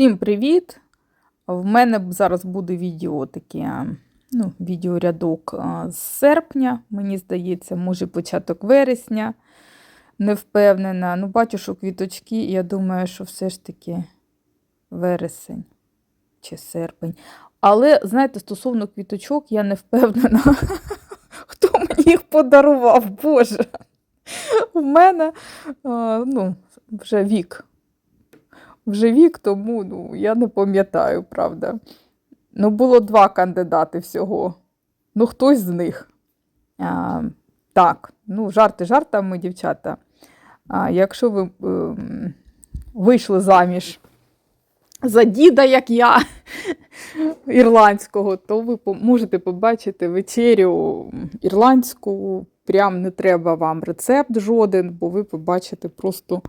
Всім привіт! В мене зараз буде відео таке, ну, відеорядок з серпня, мені здається, може початок вересня. Не впевнена. Ну, бачу, що квіточки, і я думаю, що все ж таки вересень чи серпень. Але, знаєте, стосовно квіточок, я не впевнена, хто мені їх подарував, Боже. У мене ну, вже вік вже вік, тому ну, я не пам'ятаю, правда. Ну, було два кандидати всього. Ну, хтось з них. А, так, ну, жарти жартами, дівчата. А, якщо ви е, вийшли заміж за діда, як я, ірландського, то ви можете побачити вечерю ірландську. Прям не треба вам рецепт жоден, бо ви побачите просто.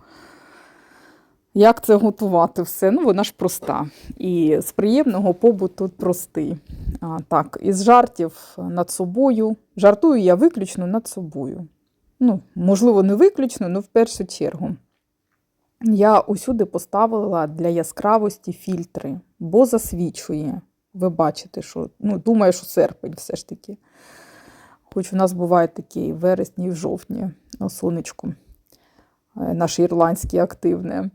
Як це готувати все? Ну, вона ж проста. І з приємного побут тут простий. А, так, із жартів над собою. Жартую я виключно над собою. Ну, можливо, не виключно, але в першу чергу. Я усюди поставила для яскравості фільтри, бо засвічує. Ви бачите, що ну, думаю, що серпень все ж таки. Хоч у нас буває такі в вересні, і в жовтні сонечку. Е, Наше ірландське активне.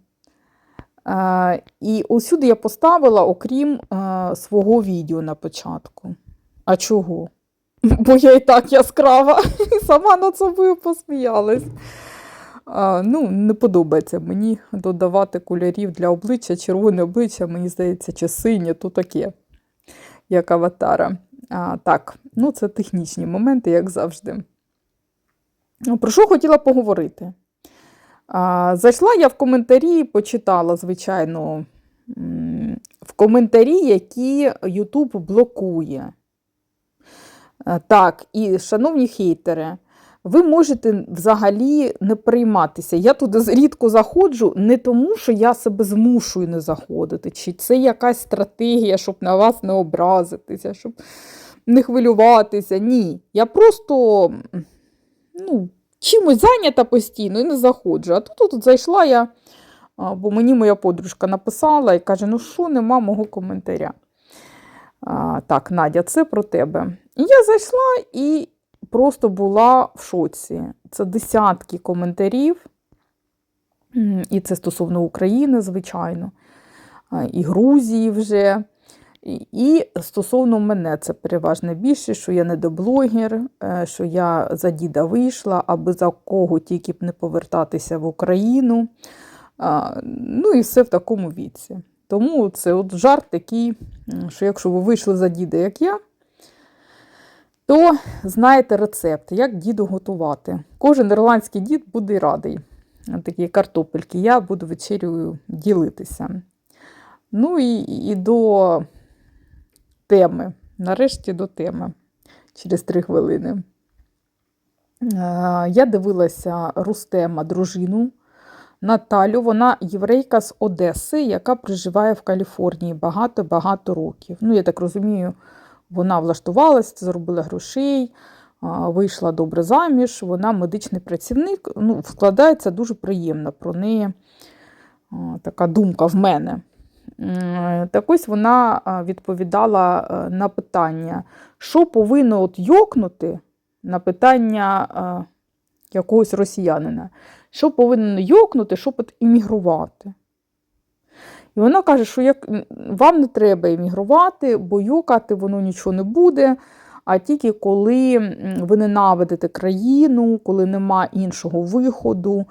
Е, І усюди я поставила, окрім е, свого відео на початку. А чого? Бо я і так яскрава, і сама над собою посміялась. А, ну, не подобається мені додавати кольорів для обличчя, червоне обличчя, мені здається, чи синє, то таке, як аватара. А, так, ну це технічні моменти, як завжди. Ну, Про що хотіла поговорити? Зайшла я в коментарі, почитала, звичайно, в коментарі, які YouTube блокує. Е, Так, і, шановні хейтери, ви можете взагалі не прийматися. Я туди рідко заходжу не тому, що я себе змушую не заходити, чи це якась стратегія, щоб на вас не образитися, щоб не хвилюватися. Ні. Я просто ну, чимось зайнята постійно і не заходжу. А тут, тут зайшла я, бо мені моя подружка написала і каже: ну що, нема мого коментаря. А, так, Надя, це про тебе. І я зайшла і просто була в шоці. Це десятки коментарів, і це стосовно України, звичайно, і Грузії вже. І- стосовно мене це переважно більше, що я недоблогер, е, що я за діда вийшла, аби за кого тільки б не повертатися в Україну. Ну і все в такому віці. Тому це от жарт такий, що якщо ви вийшли за діда, як я, то знаєте рецепт, як діду готувати. Кожен ірландський дід буде радий. Такі картопельки. Я буду вечерю ділитися. Ну і, і до теми. Нарешті до теми через три хвилини. Е, Я дивилася Рустема, дружину Наталю. Вона єврейка з Одеси, яка проживає в Каліфорнії багато-багато років. Ну, я так розумію, вона влаштувалася, заробила грошей, вийшла добре заміж. Вона медичний працівник. Ну, складається дуже приємно про неї така думка в мене. Так ось вона відповідала е, на питання, що повинно от йокнути на питання якогось росіянина, що повинно йокнути, щоб іммігрувати. І вона каже, що як, вам не треба іммігрувати, бо йокати воно нічого не буде. А тільки коли ви ненавидите країну, коли нема іншого виходу,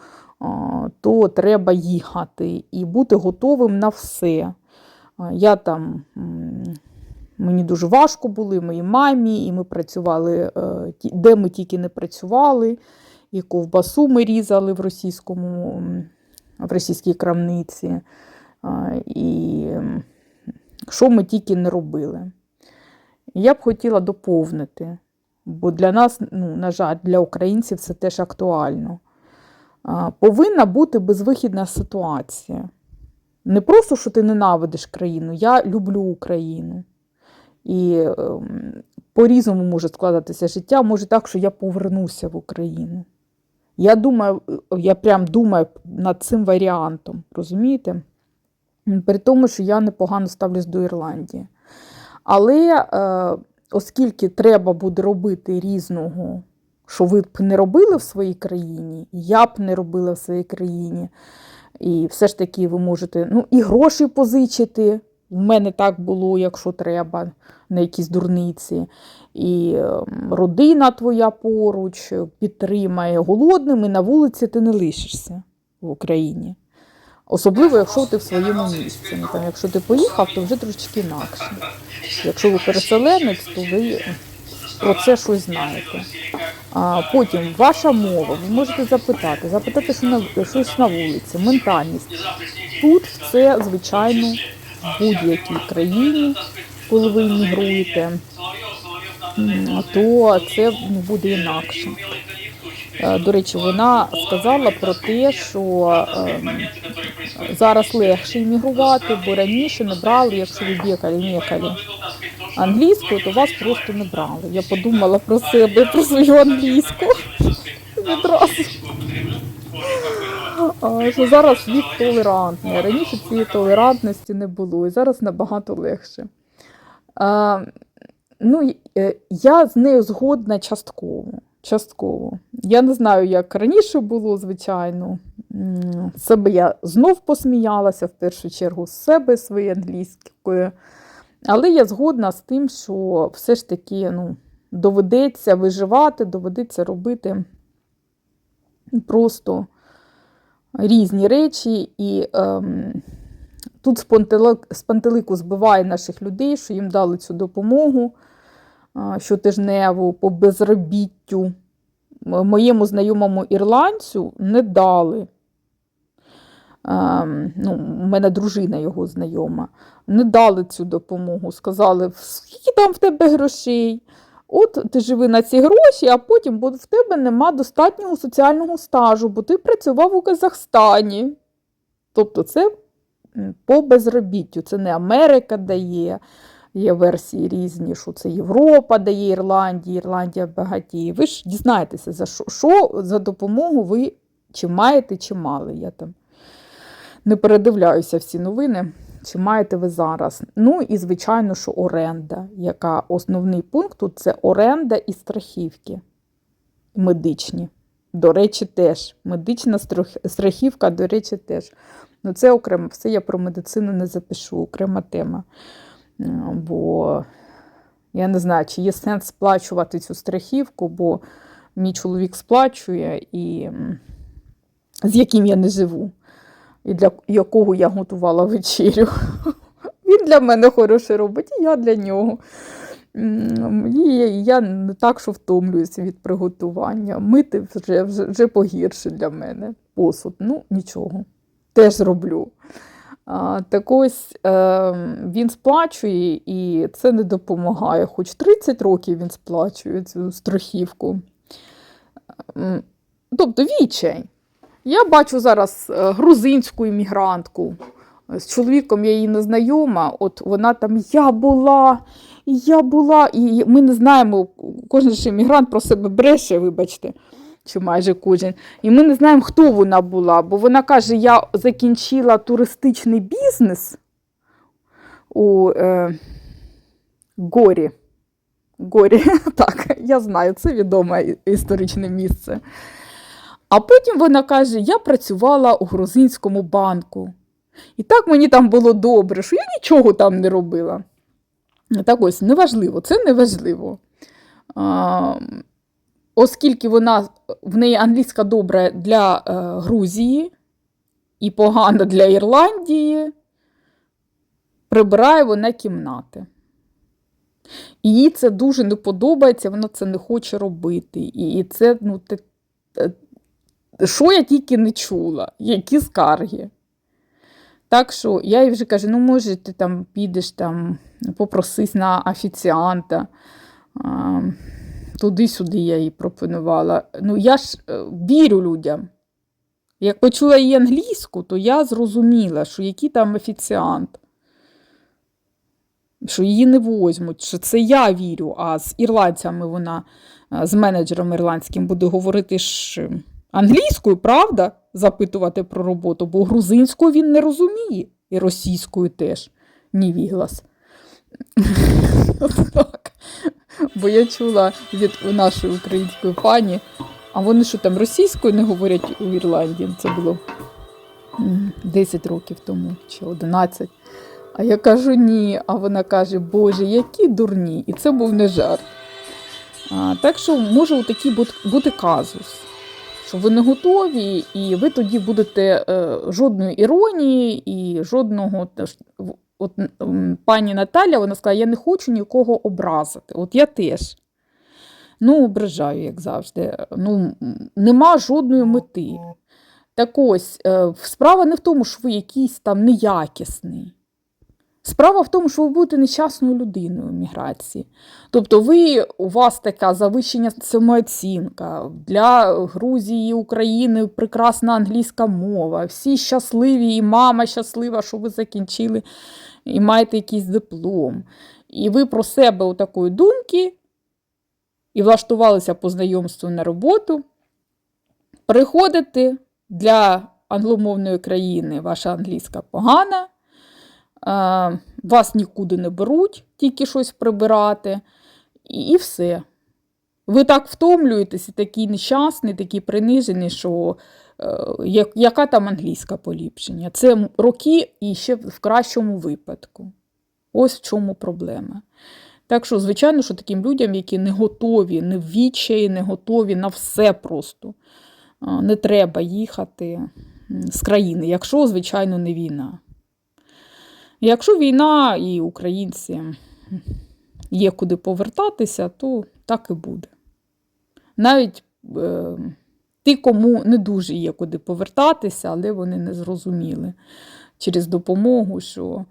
то треба їхати і бути готовим на все. Я там, мені дуже важко було, і моїй мамі, і ми працювали, е, де ми тільки не працювали, і ковбасу ми різали в російському, в російській крамниці, і що ми тільки не робили. Я б хотіла доповнити, бо для нас, ну, на жаль, для українців це теж актуально. Повинна бути безвихідна ситуація. Не просто, що ти ненавидиш країну, я люблю Україну. І ем, по-різному може складатися життя. Може так, що я повернуся в Україну. Я думаю, я прям думаю над цим варіантом, розумієте? При тому, що я непогано ставлюсь до Ірландії. Але е, оскільки треба буде робити різного, що ви б не робили в своїй країні, я б не робила в своїй країні, і все ж таки ви можете ну, і гроші позичити. В мене так було, якщо треба, на якісь дурниці. І е, родина твоя поруч підтримає голодним, і на вулиці ти не лишишся в Україні. Особливо, якщо ти в своєму місці. Ну, там, якщо ти поїхав, то вже трошечки інакше. Якщо ви переселенець, то ви про це щось знаєте. А потім ваша мова, ви можете запитати, запитати на, щось на вулиці, ментальність. Тут це, звичайно, в будь-якій країні, коли ви іммігруєте, то це буде інакше. Е, До речі, вона сказала про те, що ем, зараз легше іммігрувати, бо раніше не брали, якщо ви бікалі, мекалі англійською, то вас просто не брали. Я подумала про себе, про свою англійську відразу. Що зараз світ толерантний. Раніше цієї толерантності не було, і зараз набагато легше. А, ну, е, я з нею згодна частково. Частково. Я не знаю, як раніше було, звичайно. З себе я знов посміялася в першу чергу з себе своєю англійською. Але я згодна з тим, що все ж таки ну, доведеться виживати, доведеться робити просто різні речі. І ем, тут з пантелику збиває наших людей, що їм дали цю допомогу щотижневу по безробіттю. Моєму знайомому ірландцю не дали. Ну, у мене дружина його знайома. Не дали цю допомогу. Сказали, скільки там в тебе грошей? От ти живи на ці гроші, а потім бо в тебе нема достатнього соціального стажу, бо ти працював у Казахстані. Тобто це по безробіттю. Це не Америка дає, є версії різні, що це Європа дає Ірландії, Ірландія багатіє. Ви ж дізнаєтеся, за що, що за допомогу ви чи маєте, чи мали. Я там не передивляюся всі новини. Чи маєте ви зараз? Ну і звичайно, що оренда, яка основний пункт тут це оренда і страхівки медичні. До речі, теж. Медична страх- страхівка, до речі, теж. Ну, це окремо, все я про медицину не запишу, окрема тема. Бо я не знаю, чи є сенс сплачувати цю страхівку, бо мій чоловік сплачує, і з яким я не живу і для якого я готувала вечерю. Він для мене хороше робить, і я для нього. І я не так, що втомлююся від приготування. Мити вже, вже, вже погірше для мене. Посуд, ну нічого. Теж роблю. Так ось е, він сплачує, і це не допомагає. Хоч 30 років він сплачує цю страхівку. Тобто відчай. Я бачу зараз е, грузинську іммігрантку. З чоловіком я її не знайома. От вона там я була, я була, і ми не знаємо, кожен ж іммігрант про себе бреше, вибачте, чи майже кожен. І ми не знаємо, хто вона була, бо вона каже: я закінчила туристичний бізнес у е, Горі. Горі, так, я знаю, це відоме історичне місце. А потім вона каже: я працювала у грузинському банку. І так мені там було добре, що я нічого там не робила. Так ось, неважливо, це неважливо. А, оскільки вона, в неї англійська добра для е, Грузії і погана для Ірландії, прибирає вона кімнати. І їй це дуже не подобається, вона це не хоче робити. І це, ну, те, те- що я тільки не чула, які скарги. Так що я їй вже кажу: ну, може, ти там підеш там, попросись на офіціанта. Туди-сюди я їй пропонувала. Ну, я ж е, вірю людям. Як почула її англійську, то я зрозуміла, що який там офіціант, що її не возьмуть, що це я вірю, а з ірландцями вона, е, з менеджером ірландським буде говорити ж е, англійською, правда? Запитувати про роботу, бо грузинською він не розуміє. і російською теж. Нівіглас. Так. Бо я чула від нашої української пані, а вони що там російською не говорять у Ірландії? Це було 10 років тому чи 11. А я кажу ні. А вона каже, Боже, які дурні. І це був не жарт. А, так що може такий бут- бути казус, що ви не готові, і ви тоді будете е, жодної іронії і жодного. От пані Наталя вона сказала, я не хочу нікого образити. От я теж. Ну, ображаю, як завжди. Ну, нема жодної мети. Так ось, е, справа не в тому, що ви якийсь там неякісний. Справа в тому, що ви будете нещасною людиною в міграції. Тобто, ви, у вас така завищення самооцінка. Для Грузії, України прекрасна англійська мова. Всі щасливі, і мама щаслива, що ви закінчили і маєте якийсь диплом. І ви про себе у такої думки і влаштувалися по знайомству на роботу. Приходите для англомовної країни, ваша англійська погана. Е, вас нікуди не беруть, тільки щось прибирати, і, все. Ви так втомлюєтесь, такий нещасний, такий принижений, що е, яка там англійська поліпшення? Це роки і ще в кращому випадку. Ось в чому проблема. Так що, звичайно, що таким людям, які не готові, не в відчаї, не готові на все просто, е, не треба їхати з країни, якщо, звичайно, не війна. Якщо війна і українці є куди повертатися, то так і буде. Навіть е, ті, кому не дуже є куди повертатися, але вони не зрозуміли через допомогу, що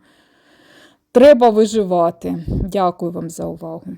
треба виживати. Дякую вам за увагу.